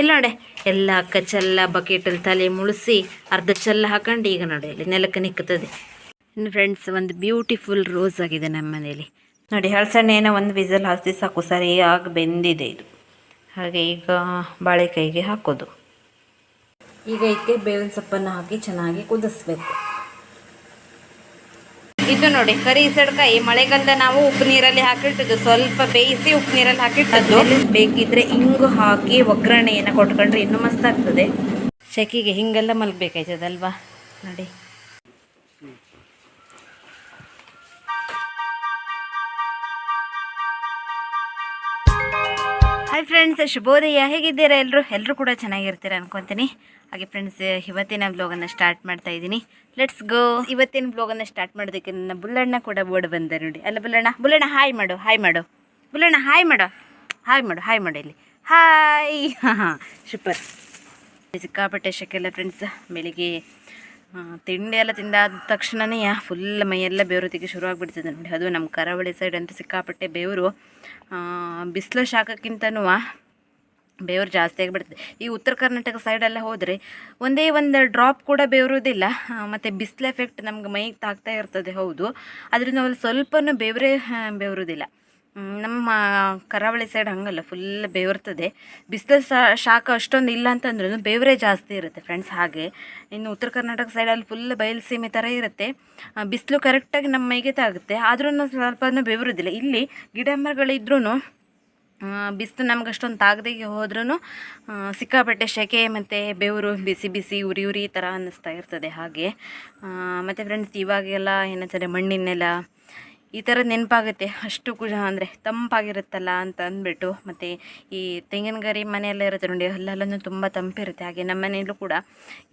ಇಲ್ಲ ನೋಡಿ ಎಲ್ಲ ಕಚ್ಚೆಲ್ಲ ಬಕೆಟಲ್ಲಿ ತಲೆ ಮುಳಿಸಿ ಅರ್ಧ ಚೆಲ್ಲ ಹಾಕೊಂಡು ಈಗ ನೋಡಿ ಇಲ್ಲಿ ನೆಲಕ್ಕೆ ನಿಕ್ಕುತ್ತದೆ. ಇನ್ನು ಫ್ರೆಂಡ್ಸ್ ಒಂದು ಬ್ಯೂಟಿಫುಲ್ ರೋಸ್ ಆಗಿದೆ ನಮ್ಮ ಮನೇಲಿ. ನೋಡಿ ಏನೋ ಒಂದು ವಿಸಲ್ ಹಾಸ್ತಿ ಸಾಕು ಸರಿಯಾಗಿ ಬೆಂದಿದೆ ಇದು. ಹಾಗೆ ಈಗ ಬಾಳೆಕಾಯಿಗೆ ಹಾಕೋದು. ಈಗ ಇದಕ್ಕೆ ಬೇವಿನ ಸೊಪ್ಪನ್ನು ಹಾಕಿ ಚೆನ್ನಾಗಿ ಕುದಿಸ್ಬೇಕು. ಇದು ನೋಡಿ. ಕರಿ ಸಡ್ಕಾಯಿ ಮಳೆಗಾಲದ ನಾವು ಉಪ್ಪು ನೀರಲ್ಲಿ ಹಾಕಿಟ್ಟಿದ್ದು. ಸ್ವಲ್ಪ ಬೇಯಿಸಿ ಉಪ್ಪು ನೀರಲ್ಲಿ ಹಾಕಿಟ್ಟದ್ದು. ಬೇಕಿದ್ರೆ ಹಿಂಗು ಹಾಕಿ ಒಗ್ಗರಣೆಯನ್ನು ಕೊಟ್ಕೊಂಡ್ರೆ ಇನ್ನೂ ಮಸ್ತ್ ಆಗ್ತದೆ. ಸೆಕಿಗೆ ಹಿಂಗೆಲ್ಲ ಮಲ್ಬೇಕಾಯ್ತದಲ್ವಾ ನೋಡಿ. ಹಾಯ್ ಫ್ರೆಂಡ್ಸ್ ಶುಭೋದಯ. ಹೇಗಿದ್ದೀರಾ ಎಲ್ಲರೂ ಎಲ್ಲರೂ ಕೂಡ ಚೆನ್ನಾಗಿರ್ತೀರ ಅನ್ಕೊತೀನಿ. ಹಾಗೆ ಫ್ರೆಂಡ್ಸ್ ಇವತ್ತಿನ ಬ್ಲಾಗನ್ನು ಸ್ಟಾರ್ಟ್ ಮಾಡ್ತಾ ಇದ್ದೀನಿ. ಲೆಟ್ಸ್ ಗೋ ಇವತ್ತಿನ ಬ್ಲಾಗನ್ನು ಸ್ಟಾರ್ಟ್ ಮಾಡೋದಕ್ಕೆ ನನ್ನ ಬುಲ್ಲಣ್ಣ ಕೂಡ ಓಡ್ ಬಂದ ನೋಡಿ. ಅಲ್ಲ ಬುಲ್ಲಣ್ಣ ಬುಲ್ಲಣ್ಣ ಹಾಯ್ ಮಾಡು ಹಾಯ್ ಮಾಡು. ಬುಲ್ಲಣ್ಣ ಹಾಯ್ ಮಾಡು. ಹಾಯ್ ಮಾಡು ಹಾಯ್ ಮಾಡು ಇಲ್ಲಿ. ಹಾಯ್ ಹಾಂ ಹಾಂ ಸೂಪರ್ ಸಿಕ್ಕಾಪಟ್ಟೆ ಶೆಕೆಲ್ಲ ಫ್ರೆಂಡ್ಸ್ ಬೆಳಿಗ್ಗೆ ತಿಂಡಿ ಎಲ್ಲ ತಿಂದಾದ ತಕ್ಷಣನೇ ಫುಲ್ ಮೈಯೆಲ್ಲ ಬೆವರೋದಿಕ್ಕೆ ಶುರು ಆಗಿಬಿಡ್ತದೆ ನೋಡಿ. ಅದು ನಮ್ಮ ಕರಾವಳಿ ಸೈಡ್ ಅಂತ ಸಿಕ್ಕಾಪಟ್ಟೆ ಬೇವರು. ಬಿಸಿಲು ಶಾಖಕ್ಕಿಂತನೂ ಬೆವರು ಜಾಸ್ತಿ ಆಗಿಬಿಡ್ತದೆ ಈ ಉತ್ತರ ಕರ್ನಾಟಕ ಸೈಡೆಲ್ಲ ಹೋದರೆ ಒಂದೇ ಒಂದು ಡ್ರಾಪ್ ಕೂಡ ಬೇವರೋದಿಲ್ಲ. ಮತ್ತು ಬಿಸಿಲು ಎಫೆಕ್ಟ್ ನಮ್ಗೆ ಮೈಗೆ ತಾಗ್ತಾ ಇರ್ತದೆ, ಹೌದು. ಅದರಿಂದ ಅವ್ರು ಸ್ವಲ್ಪನೂ ಬೆವರೇ ಬೇವರೋದಿಲ್ಲ. ನಮ್ಮ ಕರಾವಳಿ ಸೈಡ್ ಹಂಗಲ್ಲ ಫುಲ್ ಬೆವರ್ತದೆ. ಬಿಸಿಲು ಶಾಖ ಅಷ್ಟೊಂದು ಇಲ್ಲ ಅಂತಂದ್ರೂ ಬೆವರೇ ಜಾಸ್ತಿ ಇರುತ್ತೆ ಫ್ರೆಂಡ್ಸ್ ಹಾಗೆ. ಇನ್ನು ಉತ್ತರ ಕರ್ನಾಟಕ ಸೈಡಲ್ಲಿ ಫುಲ್ ಬಯಲು ಸೀಮೆ ಥರ ಇರುತ್ತೆ. ಬಿಸಿಲು ಕರೆಕ್ಟಾಗಿ ನಮ್ಮ ಮೈಗೆ ತಾಗುತ್ತೆ. ಆದ್ರೂ ಸ್ವಲ್ಪನೂ ಬೆವರುದಿಲ್ಲ. ಇಲ್ಲಿ ಗಿಡ ಮರಗಳಿದ್ರೂ ಬಿಸಿಲು ನಮ್ಗೆ ಅಷ್ಟೊಂದು ತಾಗದಿಗೆ ಹೋದ್ರೂ ಸಿಕ್ಕಾಪಟ್ಟೆ ಸೆಕೆ ಮತ್ತು ಬೆವರು, ಬಿಸಿ ಬಿಸಿ, ಉರಿ ಉರಿ ಥರ ಅನ್ನಿಸ್ತಾ ಇರ್ತದೆ ಹಾಗೆ. ಮತ್ತು ಫ್ರೆಂಡ್ಸ್ ಇವಾಗೆಲ್ಲ ಏನಂತಾರೆ ಮಣ್ಣಿನೆಲ್ಲ ನೆಲ, ಈ ಥರ ನೆನಪಾಗುತ್ತೆ. ಅಷ್ಟು ಕುಜ ಅಂದರೆ ತಂಪಾಗಿರುತ್ತಲ್ಲ ಅಂತ ಅಂದ್ಬಿಟ್ಟು, ಮತ್ತು ಈ ತೆಂಗಿನ ಗರಿ ಮನೆಯೆಲ್ಲ ಇರುತ್ತೆ ನೋಡಿ, ಅಲ್ಲೆಲ್ಲೂ ತುಂಬ ತಂಪಿರುತ್ತೆ. ಹಾಗೆ ನಮ್ಮ ಮನೆಯಲ್ಲೂ ಕೂಡ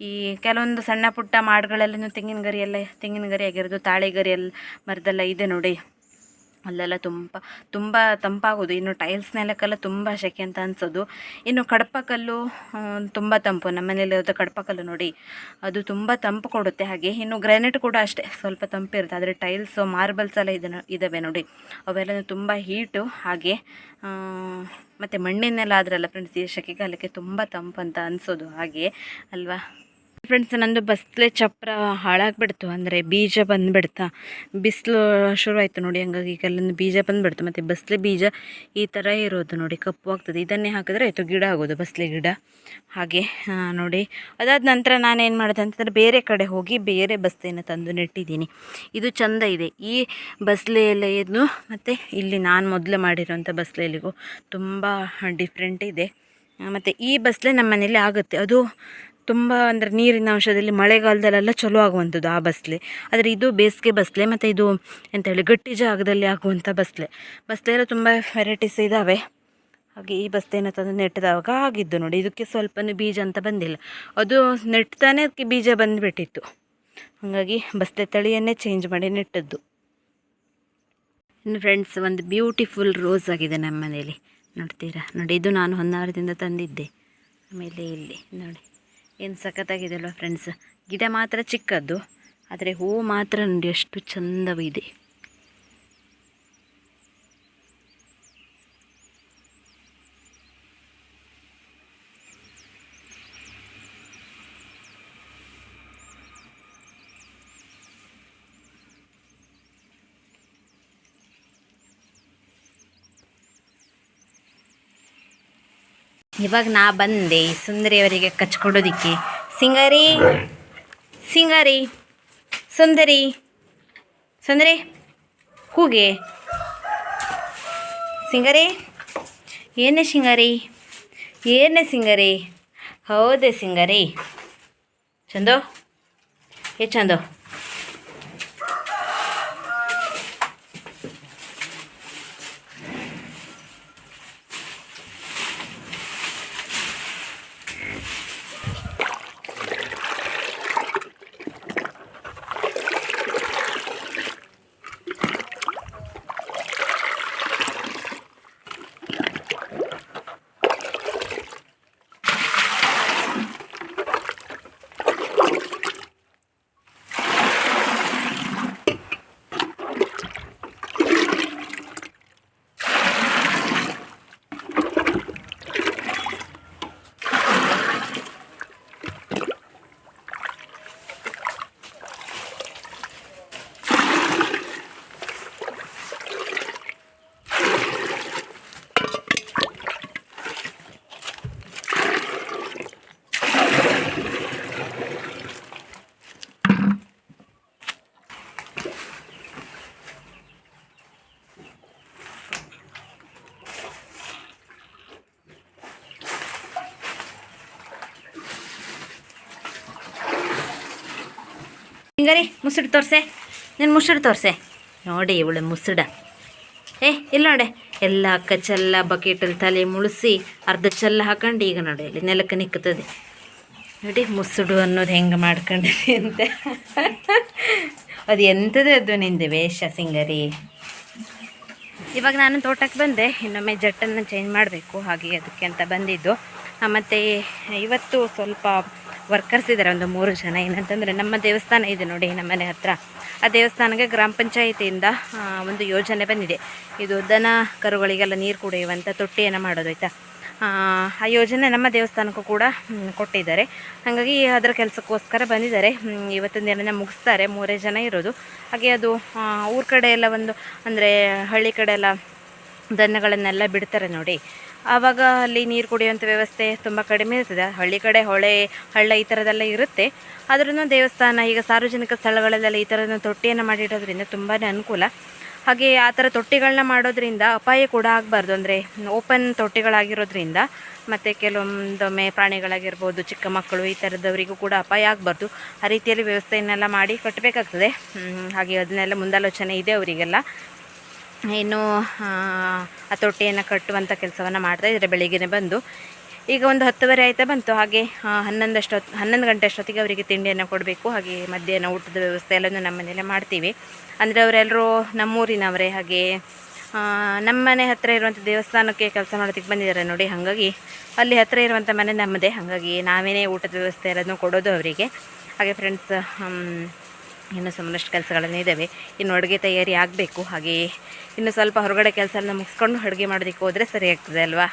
ಈ ಕೆಲವೊಂದು ಸಣ್ಣ ಪುಟ್ಟ ಮಾಡುಗಳಲ್ಲೂ ತೆಂಗಿನ ಗರಿ ಎಲ್ಲ ತೆಂಗಿನ ಗರಿ ಆಗಿರೋದು ತಾಳೆ ಗರಿ ಎಲ್ಲ ಮರದೆಲ್ಲ ಇದೆ ನೋಡಿ. ಅಲ್ಲೆಲ್ಲ ತುಂಬ ತುಂಬ ತಂಪಾಗೋದು. ಇನ್ನು ಟೈಲ್ಸ್ ನೆಲಕ್ಕೆಲ್ಲ ತುಂಬ ಸೆಕೆ ಅಂತ ಅನ್ಸೋದು. ಇನ್ನು ಕಡಪಕಲ್ಲು ತುಂಬ ತಂಪು. ನಮ್ಮ ಮನೇಲಿರೋದು ಕಡಪಕಲ್ಲು ನೋಡಿ. ಅದು ತುಂಬ ತಂಪು ಕೊಡುತ್ತೆ ಹಾಗೆ. ಇನ್ನು ಗ್ರಾನೈಟ್ ಕೂಡ ಅಷ್ಟೇ ಸ್ವಲ್ಪ ತಂಪಿರುತ್ತೆ ಆದರೆ ಟೈಲ್ಸು ಮಾರ್ಬಲ್ಸ್ ಎಲ್ಲ ಇದನ್ನು ಇದ್ದಾವೆ ನೋಡಿ. ಅವೆಲ್ಲ ತುಂಬ ಹೀಟು ಹಾಗೆ ಮತ್ತು ಮಣ್ಣಿನೆಲ್ಲ ಆದ್ರಲ್ಲ ಫ್ರೆಂಡ್ಸ್ ಈ ಸೆಕೆಗಾಲಕ್ಕೆ ತುಂಬ ತಂಪು ಅಂತ ಅನಿಸೋದು ಹಾಗೆ, ಅಲ್ವಾ? ಫ್ರೆಂಡ್ಸ್ ನಂದು ಬಸ್ಲೆ ಚಪ್ರ ಹಾಳಾಗ್ಬಿಡ್ತು. ಅಂದರೆ ಬೀಜ ಬಂದುಬಿಡ್ತಾ. ಬಿಸಿಲು ಶುರುವಾಯಿತು ನೋಡಿ, ಹಂಗಾಗಿ ಕೆಲವೊಂದು ಬೀಜ ಬಂದುಬಿಡ್ತು. ಮತ್ತು ಬಸ್ಲೆ ಬೀಜ ಈ ಥರ ಇರೋದು ನೋಡಿ, ಕಪ್ಪು ಆಗ್ತದೆ. ಇದನ್ನೇ ಹಾಕಿದ್ರೆ ಆಯಿತು, ಗಿಡ ಆಗೋದು, ಬಸ್ಲೆ ಗಿಡ. ಹಾಗೆ ನೋಡಿ. ಅದಾದ ನಂತರ ನಾನೇನು ಮಾಡಿದೆ ಅಂತಂದರೆ ಬೇರೆ ಕಡೆ ಹೋಗಿ ಬೇರೆ ಬಸ್ಲೆಯನ್ನು ತಂದು ನೆಟ್ಟಿದ್ದೀನಿ. ಇದು ಚಂದ ಇದೆ. ಈ ಬಸ್ಲೆ ಎಲೆಯನ್ನು ಮತ್ತು ಇಲ್ಲಿ ನಾನು ಮೊದಲು ಮಾಡಿರೋಂಥ ಬಸ್ಲೆ ಎಲೆಗೂ ತುಂಬ ಡಿಫ್ರೆಂಟ್ ಇದೆ. ಮತ್ತು ಈ ಬಸ್ಲೆ ನಮ್ಮ ಮನೇಲಿ ಆಗುತ್ತೆ. ಅದು ತುಂಬ ಅಂದರೆ ನೀರಿನ ಅಂಶದಲ್ಲಿ ಮಳೆಗಾಲದಲ್ಲೆಲ್ಲ ಚಲೋ ಆಗುವಂಥದ್ದು ಆ ಬಸ್ಲೆ. ಆದರೆ ಇದು ಬೇಸಿಗೆ ಬಸ್ಲೆ ಮತ್ತು ಇದು ಎಂತ ಹೇಳಿ ಗಟ್ಟಿ ಜಾಗದಲ್ಲಿ ಆಗುವಂಥ ಬಸ್ಲೆ. ಬಸ್ಲೆಲ್ಲ ತುಂಬ ವೆರೈಟೀಸ್ ಇದ್ದಾವೆ ಹಾಗೆ ಈ ಬಸ್ತೆಯನ್ನು ತಂದು ನೆಟ್ಟಿದಾಗ ಆಗಿದ್ದು ನೋಡಿ. ಇದಕ್ಕೆ ಸ್ವಲ್ಪನೂ ಬೀಜ ಅಂತ ಬಂದಿಲ್ಲ. ಅದು ನೆಟ್ತಾನೆ ಅದಕ್ಕೆ ಬೀಜ ಬಂದುಬಿಟ್ಟಿತ್ತು. ಹಾಗಾಗಿ ಬಸ್ತೆ ತಳಿಯನ್ನೇ ಚೇಂಜ್ ಮಾಡಿ ನೆಟ್ಟದ್ದು. ಇನ್ನು ಫ್ರೆಂಡ್ಸ್ ಒಂದು ಬ್ಯೂಟಿಫುಲ್ ರೋಸ್ ಆಗಿದೆ ನಮ್ಮ ಮನೇಲಿ ನೋಡ್ತೀರಾ? ನೋಡಿ, ಇದು ನಾನು ಹೊನ್ನಾವರದಿಂದ ತಂದಿದ್ದೆ. ಆಮೇಲೆ ಇಲ್ಲಿ, ನೋಡಿ. ಏನು ಸಖತ್ತಾಗಿದೆ ಫ್ರೆಂಡ್ಸ್ ಗಿಡ ಮಾತ್ರ ಚಿಕ್ಕದ್ದು ಆದರೆ ಹೂವು ಮಾತ್ರ ನೋಡಿ ಎಷ್ಟು ಚಂದವಿದೆ. ಇವಾಗ ನಾ ಬಂದೆ ಸುಂದರಿಯವರಿಗೆ ಕಚ್ಕೊಡೋದಿಕ್ಕೆ. ಸಿಂಗರಿ ಸಿಂಗರಿ, ಸುಂದರಿ ಸುಂದರಿ, ಕೂಗೆ. ಸಿಂಗರಿ, ಏನೇ ಸಿಂಗರಿ ಏನೇ ಸಿಂಗರಿ, ಹೌದೇ ಸಿಂಗರಿ. ಚಂದೋ? ಏ ಚಂದು? ಸಿಂಗರಿ ಮುಸುಡು ತೋರ್ಸೆ? ನೀನು ಮುಸುಡು ತೋರ್ಸೆ? ನೋಡಿ ಇವಳು ಮುಸುಡ. ಏ ಇಲ್ಲ ನೋಡೆ. ಎಲ್ಲ ಕಚ್ಚೆಲ್ಲ ಬಕೆಟಲ್ಲಿ ತಲೆ ಮುಳಿಸಿ ಅರ್ಧ ಚೆಲ್ಲ ಹಾಕೊಂಡು ಈಗ ನೋಡಿ ಇಲ್ಲಿ ನೆಲಕ್ಕೆ ನಿಕ್ಕುತ್ತದೆ. ನೋಡಿ ಮುಸುಡು ಅನ್ನೋದು ಹೆಂಗೆ ಮಾಡ್ಕೊಂಡಿದೆ ಅಂತ. ಅದು ಎಂಥದ್ದು ಅದು ನಿಂದು ವೇಷ ಸಿಂಗರಿ? ಇವಾಗ ನಾನು ತೋಟಕ್ಕೆ ಬಂದೆ. ಇನ್ನೊಮ್ಮೆ ಜಟ್ಟನ್ನು ಚೇಂಜ್ ಮಾಡಬೇಕು ಹಾಗೆ ಅದಕ್ಕೆ ಅಂತ ಬಂದಿದ್ದು. ಮತ್ತು ಇವತ್ತು ಸ್ವಲ್ಪ ವರ್ಕರ್ಸ್ ಇದ್ದಾರೆ ಒಂದು ಮೂರು ಜನ. ಏನಂತಂದರೆ ನಮ್ಮ ದೇವಸ್ಥಾನ ಇದೆ ನೋಡಿ ನಮ್ಮ ಮನೆ ಹತ್ರ. ಆ ದೇವಸ್ಥಾನಕ್ಕೆ ಗ್ರಾಮ ಪಂಚಾಯಿತಿಯಿಂದ ಒಂದು ಯೋಜನೆ ಬಂದಿದೆ. ಇದು ದನ, ಕರುಗಳಿಗೆಲ್ಲ ನೀರು ಕುಡಿಯುವಂಥ ತೊಟ್ಟಿಯನ್ನು ಮಾಡೋದು ಆಯಿತಾ? ಆ ಯೋಜನೆ ನಮ್ಮ ದೇವಸ್ಥಾನಕ್ಕೂ ಕೂಡ ಕೊಟ್ಟಿದ್ದಾರೆ. ಹಾಗಾಗಿ ಅದರ ಕೆಲಸಕ್ಕೋಸ್ಕರ ಬಂದಿದ್ದಾರೆ. ಇವತ್ತಿನ ದಿನ ಮುಗಿಸ್ತಾರೆ. ಮೂರೇ ಜನ ಇರೋದು. ಹಾಗೆ ಅದು ಊರ ಕಡೆ ಎಲ್ಲ ಒಂದು, ಅಂದರೆ ಹಳ್ಳಿ ಕಡೆ ಎಲ್ಲ ದನಗಳನ್ನೆಲ್ಲ ಬಿಡ್ತಾರೆ ನೋಡಿ. ಆವಾಗ ಅಲ್ಲಿ ನೀರು ಕುಡಿಯುವಂಥ ವ್ಯವಸ್ಥೆ ತುಂಬ ಕಡಿಮೆ ಇರ್ತದೆ. ಹಳ್ಳಿ ಕಡೆ ಹೊಳೆ, ಹಳ್ಳ ಈ ಥರದ್ದೆಲ್ಲ ಇರುತ್ತೆ. ಆದ್ರೂ ದೇವಸ್ಥಾನ, ಈಗ ಸಾರ್ವಜನಿಕ ಸ್ಥಳಗಳಲ್ಲೆಲ್ಲ ಈ ಥರದ ತೊಟ್ಟಿಯನ್ನು ಮಾಡಿಡೋದ್ರಿಂದ ತುಂಬಾ ಅನುಕೂಲ. ಹಾಗೆ ಆ ಥರ ತೊಟ್ಟಿಗಳನ್ನ ಮಾಡೋದ್ರಿಂದ ಅಪಾಯ ಕೂಡ ಆಗಬಾರ್ದು. ಅಂದರೆ ಓಪನ್ ತೊಟ್ಟಿಗಳಾಗಿರೋದ್ರಿಂದ ಮತ್ತು ಕೆಲವೊಂದೊಮ್ಮೆ ಪ್ರಾಣಿಗಳಾಗಿರ್ಬೋದು, ಚಿಕ್ಕ ಮಕ್ಕಳು ಈ ಥರದವರಿಗೂ ಕೂಡ ಅಪಾಯ ಆಗಬಾರ್ದು. ಆ ರೀತಿಯಲ್ಲಿ ವ್ಯವಸ್ಥೆಯನ್ನೆಲ್ಲ ಮಾಡಿ ಕಟ್ಟಬೇಕಾಗ್ತದೆ. ಹಾಗೆ ಅದನ್ನೆಲ್ಲ ಮುಂದಾಲೋಚನೆ ಇದೆ ಅವರಿಗೆಲ್ಲ. ಆ ತೊಟ್ಟಿಯನ್ನು ಕಟ್ಟುವಂಥ ಕೆಲಸವನ್ನು ಮಾಡ್ತಾ ಇದ್ದಾರೆ ಬೆಳಿಗ್ಗೆ ಬಂದು. ಈಗ ಒಂದು ಹತ್ತುವರೆ ಆಯಿತಾ ಬಂತು, ಹಾಗೆ ಹನ್ನೊಂದಷ್ಟೊತ್ತು ಹನ್ನೊಂದು ಗಂಟೆ ಅಷ್ಟೊತ್ತಿಗೆ ಅವರಿಗೆ ತಿಂಡಿಯನ್ನು ಕೊಡಬೇಕು, ಹಾಗೆ ಮಧ್ಯಾಹ್ನ ಊಟದ ವ್ಯವಸ್ಥೆ ಎಲ್ಲನೂ ನಮ್ಮ ಮನೇಲೆ ಮಾಡ್ತೀವಿ. ಅಂದರೆ ಅವರೆಲ್ಲರೂ ನಮ್ಮೂರಿನವರೇ, ಹಾಗೆ ನಮ್ಮ ಮನೆ ಹತ್ತಿರ ಇರುವಂಥ ದೇವಸ್ಥಾನಕ್ಕೆ ಕೆಲಸ ಮಾಡೋದಕ್ಕೆ ಬಂದಿದ್ದಾರೆ ನೋಡಿ, ಹಾಗಾಗಿ ಅಲ್ಲಿ ಹತ್ತಿರ ಇರುವಂಥ ಮನೆ ನಮ್ಮದೇ, ಹಾಗಾಗಿ ನಾವೇನೇ ಊಟದ ವ್ಯವಸ್ಥೆ ಎಲ್ಲದನ್ನು ಕೊಡೋದು ಅವರಿಗೆ. ಹಾಗೆ ಫ್ರೆಂಡ್ಸ್ ಇನ್ನು ಸುಮಾರಷ್ಟು ಕೆಲಸಗಳನ್ನು ಇದ್ದಾವೆ. ಇನ್ನು ಅಡುಗೆ ತಯಾರಿ ಆಗಬೇಕು. ಹಾಗೆಯೇ ಇನ್ನು ಸ್ವಲ್ಪ ಹೊರಗಡೆ ಕೆಲಸ ಎಲ್ಲ ಮುಗಿಸ್ಕೊಂಡು ಅಡುಗೆ ಮಾಡೋದಕ್ಕೆ ಹೋದರೆ ಸರಿ ಆಗ್ತದೆ ಅಲ್ವಾ?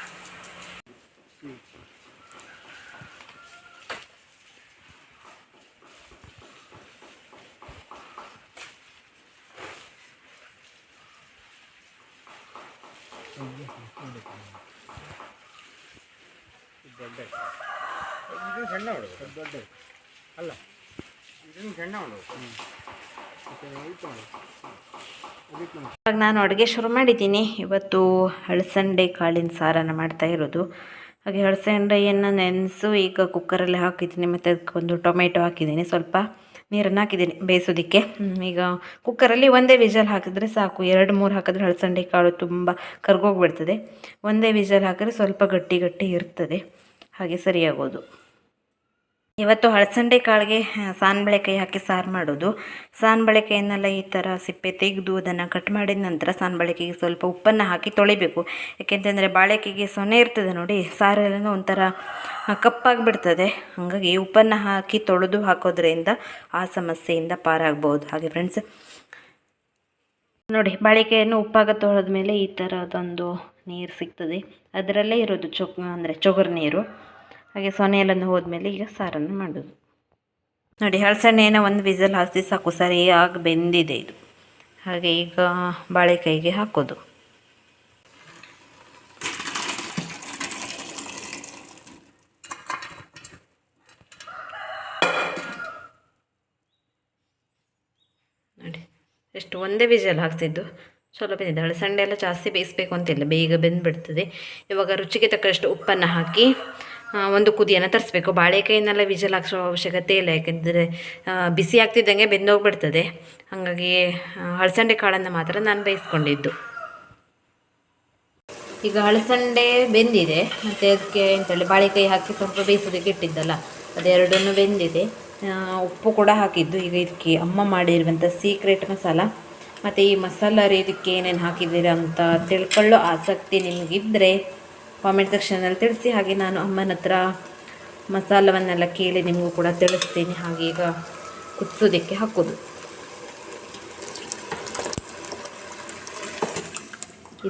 ದೊಡ್ಡ ಅಲ್ಲ. ಇವಾಗ ನಾನು ಅಡುಗೆ ಶುರು ಮಾಡಿದ್ದೀನಿ. ಇವತ್ತು ಹಳಸಂಡೆ ಕಾಳಿನ ಸಾರನ್ನು ಮಾಡ್ತಾ ಇರೋದು. ಹಾಗೆ ಹಳಸಂಡೆಯನ್ನು ನೆನೆಸು ಈಗ ಕುಕ್ಕರಲ್ಲಿ ಹಾಕಿದ್ದೀನಿ. ಮತ್ತು ಅದಕ್ಕೊಂದು ಟೊಮೆಟೊ ಹಾಕಿದ್ದೀನಿ. ಸ್ವಲ್ಪ ನೀರನ್ನು ಹಾಕಿದ್ದೀನಿ ಬೇಯಿಸೋದಕ್ಕೆ. ಈಗ ಕುಕ್ಕರಲ್ಲಿ ಒಂದೇ ವಿಜಲ್ ಹಾಕಿದ್ರೆ ಸಾಕು. ಎರಡು, ಮೂರು ಹಾಕಿದ್ರೆ ಹಳಸಂಡೆ ಕಾಳು ತುಂಬ ಕರ್ಗೋಗ್ಬಿಡ್ತದೆ. ಒಂದೇ ವಿಜಲ್ ಹಾಕಿದ್ರೆ ಸ್ವಲ್ಪ ಗಟ್ಟಿ ಗಟ್ಟಿ ಇರ್ತದೆ. ಹಾಗೆ ಸರಿಯಾಗೋದು. ಇವತ್ತು ಹಳಸಂಡೆ ಕಾಳಿಗೆ ಸಾನ್ಬಳೆಕಾಯಿ ಹಾಕಿ ಸಾರು ಮಾಡೋದು. ಸಾನ್ಬಳೆಕಾಯಿನೆಲ್ಲ ಈ ಥರ ಸಿಪ್ಪೆ ತೆಗೆದು ಅದನ್ನು ಕಟ್ ಮಾಡಿದ ನಂತರ ಸಾನ್ಬಳೆಕಾಯಿಗೆ ಸ್ವಲ್ಪ ಉಪ್ಪನ್ನು ಹಾಕಿ ತೊಳಿಬೇಕು. ಯಾಕೆಂತಂದರೆ ಬಾಳೆಕಾಯಿಗೆ ಸೊನೆ ಇರ್ತದೆ ನೋಡಿ ಸಾರೆಲ್ಲ ಒಂಥರ ಕಪ್ಪಾಗಿಬಿಡ್ತದೆ. ಹಾಗಾಗಿ ಉಪ್ಪನ್ನು ಹಾಕಿ ತೊಳೆದು ಹಾಕೋದ್ರಿಂದ ಆ ಸಮಸ್ಯೆಯಿಂದ ಪಾರಾಗ್ಬೋದು. ಹಾಗೆ ಫ್ರೆಂಡ್ಸ್ ನೋಡಿ ಬಾಳೆಕೆಯನ್ನು ಉಪ್ಪಾಗ ತೊಳೆದ ಮೇಲೆ ಈ ಥರದೊಂದು ನೀರು ಸಿಗ್ತದೆ. ಅದರಲ್ಲೇ ಇರೋದು ಚೊಕ್ ಅಂದರೆ ಚೊಗರು ನೀರು. ಹಾಗೆ ಸೊನೆ ಎಲ್ಲನೂ ಹೋದ್ಮೇಲೆ ಈಗ ಸಾರನ್ನು ಮಾಡೋದು. ನೋಡಿ ಹಳಸಣ್ಣೆನ ಒಂದು ವಿಸಲ್ ಹಾಸಿ ಸಾಕು, ಸರಿಯಾಗಿ ಬೆಂದಿದೆ ಇದು. ಹಾಗೆ ಈಗ ಬಾಳೆಕಾಯಿಗೆ ಹಾಕೋದು. ನೋಡಿ, ಎಷ್ಟು ಒಂದೇ ವಿಜಲ್ ಹಾಕ್ತಿದ್ದು ಚಲೋ ಬೆಂದಿದೆ. ಹಳಸಂಡೆ ಎಲ್ಲ ಜಾಸ್ತಿ ಬೇಯಿಸ್ಬೇಕು ಅಂತಿಲ್ಲ, ಬೇಗ ಬೆಂದ್ಬಿಡ್ತದೆ. ಇವಾಗ ರುಚಿಗೆ ತಕ್ಕಷ್ಟು ಉಪ್ಪನ್ನು ಹಾಕಿ ಒಂದು ಕುದಿಯನ್ನು ತರಿಸ್ಬೇಕು. ಬಾಳೆಕಾಯಿನೆಲ್ಲ ವಿಜಲ್ ಹಾಕ್ಸೋ ಅವಶ್ಯಕತೆ ಇಲ್ಲ, ಯಾಕೆಂದರೆ ಬಿಸಿ ಆಗ್ತಿದ್ದಂಗೆ ಬೆಂದೋಗ್ಬಿಡ್ತದೆ. ಹಾಗಾಗಿ ಹಳಸಂಡೆ ಕಾಳನ್ನು ಮಾತ್ರ ನಾನು ಬೇಯಿಸ್ಕೊಂಡಿದ್ದು. ಈಗ ಹಳಸಂಡೆ ಬೆಂದಿದೆ. ಮತ್ತು ಅದಕ್ಕೆ ಅಂತೇಳಿ ಬಾಳೆಕಾಯಿ ಹಾಕಿ ಸ್ವಲ್ಪ ಬೇಯಿಸೋದಕ್ಕೆ ಇಟ್ಟಿದ್ದಲ್ಲ, ಅದೆರಡನ್ನು ಬೆಂದಿದೆ. ಉಪ್ಪು ಕೂಡ ಹಾಕಿದ್ದು. ಈಗ ಇದಕ್ಕೆ ಅಮ್ಮ ಮಾಡಿರುವಂಥ ಸೀಕ್ರೆಟ್ ಮಸಾಲ. ಮತ್ತು ಈ ಮಸಾಲ ಇದಕ್ಕೆ ಏನೇನು ಹಾಕಿದ್ದೀರಾ ಅಂತ ತಿಳ್ಕೊಳ್ಳೋ ಆಸಕ್ತಿ ನಿಮಗಿದ್ದರೆ ಕಾಮೆಂಟ್ ಸೆಕ್ಷನಲ್ಲಿ ತಿಳಿಸಿ. ಹಾಗೆ ನಾನು ಅಮ್ಮನ ಹತ್ರ ಮಸಾಲವನ್ನೆಲ್ಲ ಕೇಳಿ ನಿಮಗೂ ಕೂಡ ತಿಳಿಸ್ತೀನಿ. ಹಾಗೆ ಈಗ ಕುದಿಸೋದಕ್ಕೆ ಹಾಕೋದು.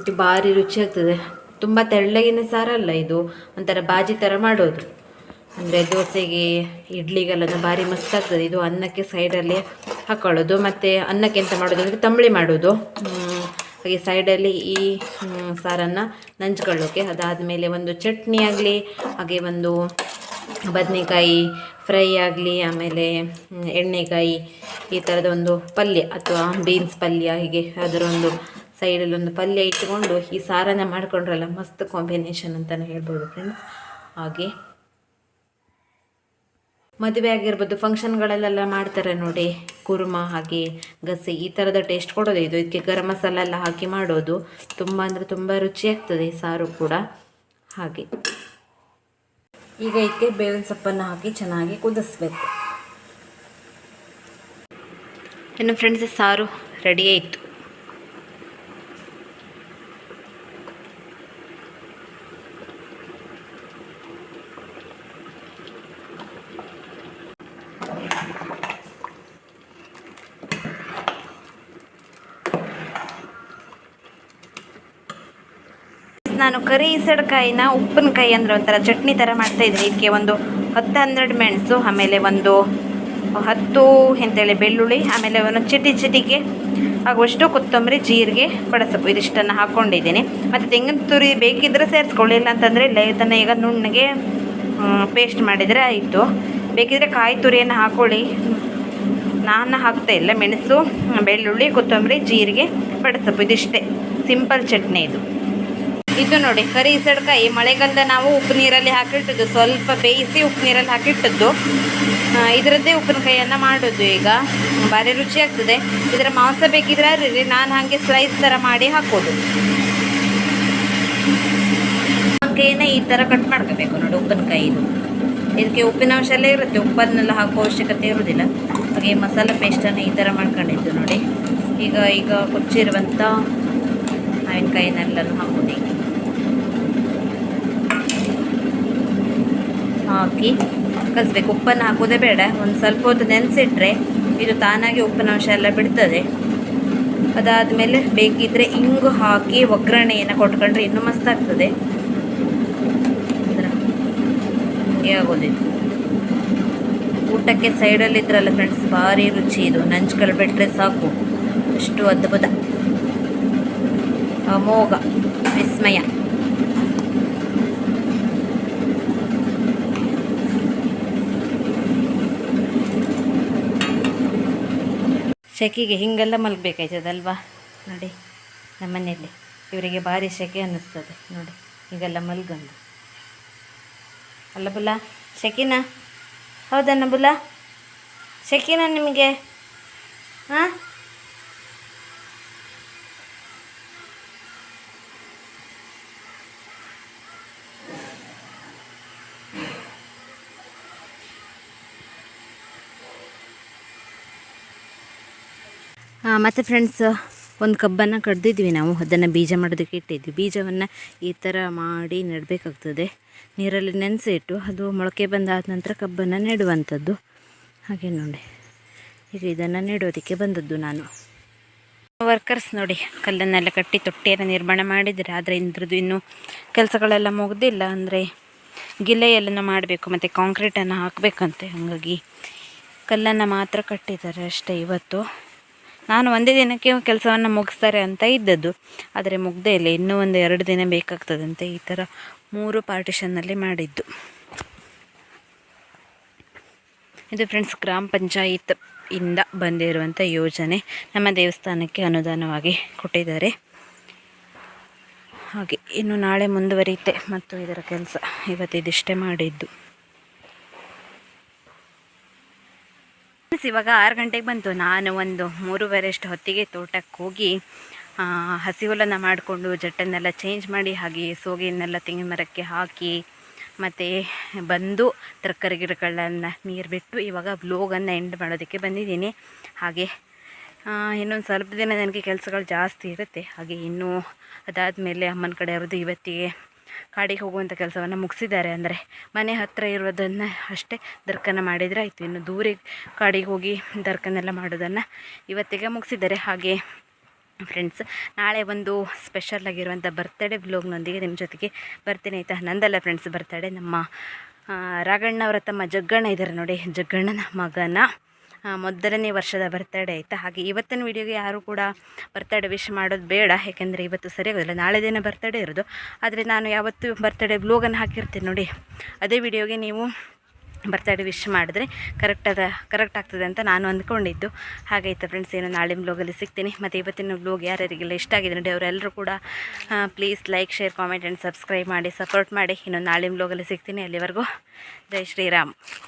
ಇದು ಭಾರಿ ರುಚಿ ಆಗ್ತದೆ. ತುಂಬ ತೆಳ್ಳಗಿನ ಸಾರಲ್ಲ ಇದು? ಒಂಥರ ಬಾಜಿ ಥರ ಮಾಡೋದು. ಅಂದರೆ ದೋಸೆಗೆ ಇಡ್ಲಿಗೆಲ್ಲ ಭಾರಿ ಮಸ್ತ್ ಆಗ್ತದೆ. ಇದು ಅನ್ನಕ್ಕೆ ಸೈಡಲ್ಲಿ ಹಾಕೊಳ್ಳೋದು. ಮತ್ತು ಅನ್ನಕ್ಕೆ ಎಂತ ಮಾಡೋದು ಅಂದರೆ ತಂಬಳಿ ಮಾಡೋದು. ಹಾಗೆ ಸೈಡಲ್ಲಿ ಈ ಸಾರನ್ನು ನಂಚ್ಕೊಳ್ಳೋಕೆ. ಅದಾದಮೇಲೆ ಒಂದು ಚಟ್ನಿ ಆಗಲಿ, ಹಾಗೆ ಒಂದು ಬದನೆಕಾಯಿ ಫ್ರೈ ಆಗಲಿ, ಆಮೇಲೆ ಎಣ್ಣೆಕಾಯಿ, ಈ ಥರದ ಒಂದು ಪಲ್ಯ ಅಥವಾ ಬೀನ್ಸ್ ಪಲ್ಯ, ಹೀಗೆ ಅದರ ಒಂದು ಸೈಡಲ್ಲಿ ಒಂದು ಪಲ್ಯ ಇಟ್ಟುಕೊಂಡು ಈ ಸಾರನ್ನು ಮಾಡಿಕೊಂಡ್ರಲ್ಲ ಮಸ್ತ್ ಕಾಂಬಿನೇಷನ್ ಅಂತಲೇ ಹೇಳ್ಬೋದು ಫ್ರೆಂಡ್ಸ್ ಹಾಗೆ ಮದುವೆ ಆಗಿರ್ಬೋದು ಫಂಕ್ಷನ್ಗಳಲ್ಲೆಲ್ಲ ಮಾಡ್ತಾರೆ ನೋಡಿ. ಕುರ್ಮ ಹಾಗೆ ಗಸಿ, ಈ ಥರದ ಟೇಸ್ಟ್ ಕೊಡೋದು ಇದು. ಇದಕ್ಕೆ ಗರಂ ಮಸಾಲ ಎಲ್ಲ ಹಾಕಿ ಮಾಡೋದು. ತುಂಬ ಅಂದರೆ ತುಂಬ ರುಚಿಯಾಗ್ತದೆ ಸಾರು ಕೂಡ. ಹಾಗೆ. ಈಗ ಇದಕ್ಕೆ ಬೇವಿನ ಸೊಪ್ಪನ್ನು ಹಾಕಿ ಚೆನ್ನಾಗಿ ಕುದಿಸ್ಬೇಕು. ಇನ್ನು ಫ್ರೆಂಡ್ಸ್ ಸಾರು ರೆಡಿ ಆಯಿತು. ನಾನು ಕರಿ ಇಸಡ್ಕಾಯಿನ ಉಪ್ಪಿನಕಾಯಿ ಅಂದರೆ ಒಂಥರ ಚಟ್ನಿ ಥರ ಮಾಡ್ತಾ ಇದ್ದೀನಿ ಇದಕ್ಕೆ ಒಂದು ಹತ್ತು ಹನ್ನೆರಡು ಮೆಣಸು, ಆಮೇಲೆ ಒಂದು ಹತ್ತು ಎಂತೇಳಿ ಬೆಳ್ಳುಳ್ಳಿ, ಆಮೇಲೆ ಒಂದು ಚಿಟಿ ಚಿಟಿಗೆ ಆಗುವಷ್ಟು ಕೊತ್ತಂಬರಿ, ಜೀರಿಗೆ, ಬಡಸೊಪ್ಪು ಇದಿಷ್ಟನ್ನು ಹಾಕ್ಕೊಂಡಿದ್ದೀನಿ ಮತ್ತು ತೆಂಗಿನ ತುರಿ ಬೇಕಿದ್ದರೆ ಸೇರಿಸ್ಕೊಳ್ಳಿ ಇಲ್ಲ ಅಂತಂದರೆ ಇಲ್ಲ, ಇದನ್ನು ಈಗ ನುಣ್ಣಗೆ ಪೇಸ್ಟ್ ಮಾಡಿದರೆ ಆಯಿತು. ಬೇಕಿದ್ದರೆ ಕಾಯಿ ತುರಿಯನ್ನು ಹಾಕ್ಕೊಳ್ಳಿ ನಾನು ಹಾಕ್ತಾ ಇಲ್ಲ, ಮೆಣಸು, ಬೆಳ್ಳುಳ್ಳಿ, ಕೊತ್ತಂಬರಿ, ಜೀರಿಗೆ, ಬಡಸೊಪ್ಪು ಇದಿಷ್ಟೇ. ಸಿಂಪಲ್ ಚಟ್ನಿ ಇದು. ಇದು ನೋಡಿ, ಕರಿ ಸಡ್ಕಾಯಿ. ಮಳೆಗಾಲದ ನಾವು ಉಪ್ಪು ನೀರಲ್ಲಿ ಹಾಕಿಟ್ಟದ್ದು. ಸ್ವಲ್ಪ ಬೇಯಿಸಿ ಉಪ್ಪು ನೀರಲ್ಲಿ ಹಾಕಿಟ್ಟದ್ದು. ಇದರದ್ದೇ ಉಪ್ಪಿನಕಾಯಿಯನ್ನು ಮಾಡೋದು ಈಗ. ಭಾರಿ ರುಚಿ ಆಗ್ತದೆ. ಇದರ ಮಾಂಸ ಬೇಕಿದ್ರೆ ನಾನು ಹಾಗೆ ಸ್ಲೈಸ್ ಥರ ಮಾಡಿ ಹಾಕೋದು. ಉಪ್ಪಿನಕಾಯಿನ ಈ ಥರ ಕಟ್ ಮಾಡ್ಕೋಬೇಕು ನೋಡಿ ಉಪ್ಪಿನಕಾಯಿ ಇದು ಇದಕ್ಕೆ ಉಪ್ಪಿನ ಅಂಶ ಎಲ್ಲ ಇರುತ್ತೆ. ಉಪ್ಪನ್ನೆಲ್ಲ ಹಾಕೋ ಅವಶ್ಯಕತೆ ಇರೋದಿಲ್ಲ. ಹಾಗೆ ಮಸಾಲೆ ಪೇಸ್ಟನ್ನು ಈ ಥರ ಮಾಡ್ಕೊಂಡಿದ್ದು ನೋಡಿ. ಈಗ ಈಗ ಕೊಚ್ಚಿರುವಂಥ ಮಾವಿನಕಾಯಿನೆಲ್ಲನೂ ಹಾಕೋದು ಹಾಕಿ ಕಲಿಸ್ಬೇಕು. ಉಪ್ಪನ್ನು ಹಾಕೋದೇ ಬೇಡ. ಒಂದು ಸ್ವಲ್ಪ ಹೊತ್ತು ನೆನೆಸಿಟ್ರೆ ಇದು ತಾನಾಗಿ ಉಪ್ಪಿನ ಅಂಶ ಎಲ್ಲ ಬಿಡ್ತದೆ. ಅದಾದಮೇಲೆ ಬೇಕಿದ್ರೆ ಇಂಗು ಹಾಕಿ ಒಗ್ಗರಣೆಯನ್ನು ಕೊಟ್ಕೊಂಡ್ರೆ ಇನ್ನೂ ಮಸ್ತಾಗ್ತದೆ ಹೀಗೆ ಆಗೋದಿತ್ತು ಊಟಕ್ಕೆ ಸೈಡಲ್ಲಿದ್ರಲ್ಲ ಫ್ರೆಂಡ್ಸ್ ಭಾರಿ ರುಚಿ ಇದು. ನಂಚ್ಗಳು ಬಿಟ್ಟರೆ ಸಾಕು. ಅಷ್ಟು ಅದ್ಭುತ. ಅಮೋಘ, ವಿಸ್ಮಯ. ಸೆಕೆಗೆ ಹಿಂಗೆಲ್ಲ ಮಲಗಬೇಕಾಯ್ತದಲ್ವಾ? ನೋಡಿ ನಮ್ಮ ಮನೆಯಲ್ಲಿ ಇವರಿಗೆ ಭಾರಿ ಸೆಕೆ ಅನ್ನಿಸ್ತದೆ. ನೋಡಿ, ಹೀಗೆಲ್ಲ ಮಲ್ಗೊಂಡು. ಅಲ್ಲ ಬುಲ್ಲ, ಶೆಕಿನ? ಹೌದನ್ನ ಬುಲ್ಲ? ಶೆಕಿನ ನಿಮಗೆ? ಹಾಂ ಮತ್ತು ಫ್ರೆಂಡ್ಸ್ ಒಂದು ಕಬ್ಬನ್ನು ಕಡ್ದಿದ್ವಿ ನಾವು. ಅದನ್ನು ಬೀಜ ಮಾಡೋದಕ್ಕೆ ಇಟ್ಟಿದ್ವಿ. ಬೀಜವನ್ನು ಈ ಥರ ಮಾಡಿ ನೆಡಬೇಕಾಗ್ತದೆ. ನೀರಲ್ಲಿ ನೆನೆಸಿ ಇಟ್ಟು ಅದು ಮೊಳಕೆ ಬಂದಾದ ನಂತರ ಕಬ್ಬನ್ನು ನೆಡುವಂಥದ್ದು. ಹಾಗೆ ನೋಡಿ. ಈಗ ಇದನ್ನು ನೆಡೋದಕ್ಕೆ ಬಂದದ್ದು ನಾನು. ವರ್ಕರ್ಸ್ ನೋಡಿ, ಕಲ್ಲನ್ನೆಲ್ಲ ಕಟ್ಟಿ ತೊಟ್ಟಿಯನ್ನು ನಿರ್ಮಾಣ ಮಾಡಿದರೆ ಆದರೆ ಇಂದ್ರದ್ದು ಇನ್ನೂ ಕೆಲಸಗಳೆಲ್ಲ ಮುಗ್ದಿಲ್ಲ. ಅಂದರೆ ಗಿಲೆಯೆಲ್ಲ ಮಾಡಬೇಕು, ಮತ್ತು ಕಾಂಕ್ರೀಟನ್ನು ಹಾಕಬೇಕಂತೆ. ಹಾಗಾಗಿ ಕಲ್ಲನ್ನು ಮಾತ್ರ ಕಟ್ಟಿದ್ದಾರೆ ಅಷ್ಟೇ ಇವತ್ತು. ನಾನು ಒಂದೇ ದಿನಕ್ಕೆ ಕೆಲಸವನ್ನು ಮುಗಿಸ್ತಾರೆ ಅಂತ ಇದ್ದದ್ದು. ಆದರೆ ಮುಗ್ದೇ ಇಲ್ಲ. ಇನ್ನೂ ಒಂದು ಎರಡು ದಿನ ಬೇಕಾಗ್ತದಂತೆ ಈ ಥರ ಮೂರು ಪಾರ್ಟಿಷನ್ನಲ್ಲಿ ಮಾಡಿದ್ದು. ಇದು ಫ್ರೆಂಡ್ಸ್, ಗ್ರಾಮ ಪಂಚಾಯತ್ ಇಂದ ಬಂದಿರುವಂಥ ಯೋಜನೆ. ನಮ್ಮ ದೇವಸ್ಥಾನಕ್ಕೆ ಅನುದಾನವಾಗಿ ಕೊಟ್ಟಿದ್ದಾರೆ. ಹಾಗೆ ಇನ್ನು ನಾಳೆ ಮುಂದುವರಿಯುತ್ತೆ. ಮತ್ತು ಇದರ ಕೆಲಸ ಇವತ್ತಿದಿಷ್ಟೇ ಮಾಡಿದ್ದು. ಫ್ರೆಂಡ್ಸ್, ಇವಾಗ ಆರು ಗಂಟೆಗೆ ಬಂತು. ನಾನು ಒಂದು ಮೂರುವರೆ ಅಷ್ಟು ಹೊತ್ತಿಗೆ ತೋಟಕ್ಕೆ ಹೋಗಿ ಹಸಿ ಹುಲ್ಲನ್ನು ಮಾಡಿಕೊಂಡು ಜಟ್ಟನ್ನೆಲ್ಲ ಚೇಂಜ್ ಮಾಡಿ ಹಾಗೆ ಸೋಗೆಯನ್ನೆಲ್ಲ ತೆಂಗಿನ ಮರಕ್ಕೆ ಹಾಕಿ ಮತ್ತು ಬಂದು ತರಕಾರಿ ಗಿಡಗಳನ್ನು ನೀರು ಬಿಟ್ಟು ಇವಾಗ ಬ್ಲೋಗನ್ನು ಎಂಡ್ ಮಾಡೋದಕ್ಕೆ ಬಂದಿದ್ದೀನಿ. ಹಾಗೆ ಇನ್ನೊಂದು ಸ್ವಲ್ಪ ದಿನ ನನಗೆ ಕೆಲಸಗಳು ಜಾಸ್ತಿ ಇರುತ್ತೆ. ಹಾಗೆ ಇನ್ನೂ ಅದಾದಮೇಲೆ ಅಮ್ಮನ ಕಡೆ ಅವ್ರದ್ದು ಇವತ್ತಿಗೆ ಕಾಡಿಗೆ ಹೋಗುವಂಥ ಕೆಲಸವನ್ನು ಮುಗಿಸಿದ್ದಾರೆ ಅಂದರೆ ಮನೆ ಹತ್ತಿರ ಇರೋದನ್ನು ಅಷ್ಟೇ ದರ್ಕನ ಮಾಡಿದರೆ ಆಯಿತು. ಇನ್ನು ದೂರ ಕಾಡಿಗೆ ಹೋಗಿ ದರ್ಕನೆಲ್ಲ ಮಾಡೋದನ್ನು ಇವತ್ತಿಗೆ ಮುಗಿಸಿದ್ದಾರೆ. ಹಾಗೆ ಫ್ರೆಂಡ್ಸ್ ನಾಳೆ ಒಂದು ಸ್ಪೆಷಲ್ ಆಗಿರುವಂಥ ಬರ್ತ್ಡೇ ಬ್ಲಾಗ್ನೊಂದಿಗೆ ನಿಮ್ಮ ಜೊತೆಗೆ ಬರ್ತೀನಿ ಆಯಿತಾ? ನಂದಲ್ಲ ಫ್ರೆಂಡ್ಸ್ ಬರ್ತಡೇ ನಮ್ಮ ರಾಘಣ್ಣವರ ತಮ್ಮ ಜಗ್ಗಣ್ಣ ಇದ್ದಾರೆ ನೋಡಿ. ಜಗ್ಗಣ್ಣನ ಮಗನ ಮೊದಲನೇ ವರ್ಷದ ಬರ್ತಡೇ ಆಯಿತಾ? ಹಾಗೆ ಇವತ್ತಿನ ವಿಡಿಯೋಗೆ ಯಾರೂ ಕೂಡ ಬರ್ತಡೇ ವಿಶ್ ಮಾಡೋದು ಬೇಡ. ಯಾಕೆಂದರೆ ಇವತ್ತು ಸರಿಯಾಗೋದಿಲ್ಲ ನಾಳೆ ದಿನ ಬರ್ತಡೇ ಇರೋದು. ಆದರೆ ನಾನು ಯಾವತ್ತೂ ಬರ್ತಡೇ ಬ್ಲೋಗನ್ನು ಹಾಕಿರ್ತೀನಿ ನೋಡಿ. ಅದೇ ವಿಡಿಯೋಗೆ ನೀವು ಬರ್ತಡೇ ವಿಶ್ ಮಾಡಿದ್ರೆ ಕರೆಕ್ಟ್ ಅದ ಕರೆಕ್ಟ್ ಆಗ್ತದೆ ಅಂತ ನಾನು ಅಂದ್ಕೊಂಡಿದ್ದು. ಹಾಗಾಯ್ತು ಫ್ರೆಂಡ್ಸ್ ಏನು ನಾಳೆ ಬ್ಲೋಗಲ್ಲಿ ಸಿಗ್ತೀನಿ. ಮತ್ತು ಇವತ್ತಿನ ಬ್ಲೋಗ್ ಯಾರ್ಯಾರಿಗೆಲ್ಲ ಇಷ್ಟ ಆಗಿದೆ ನೋಡಿ, ಅವರೆಲ್ಲರೂ ಕೂಡ please like share comment and subscribe ಮಾಡಿ ಸಪೋರ್ಟ್ ಮಾಡಿ. ಇನ್ನೊಂದು ನಾಳೆ ಬ್ಲೋಗಲ್ಲಿ ಸಿಗ್ತೀನಿ ಅಲ್ಲಿವರೆಗೂ. ಜೈ ಶ್ರೀರಾಮ್.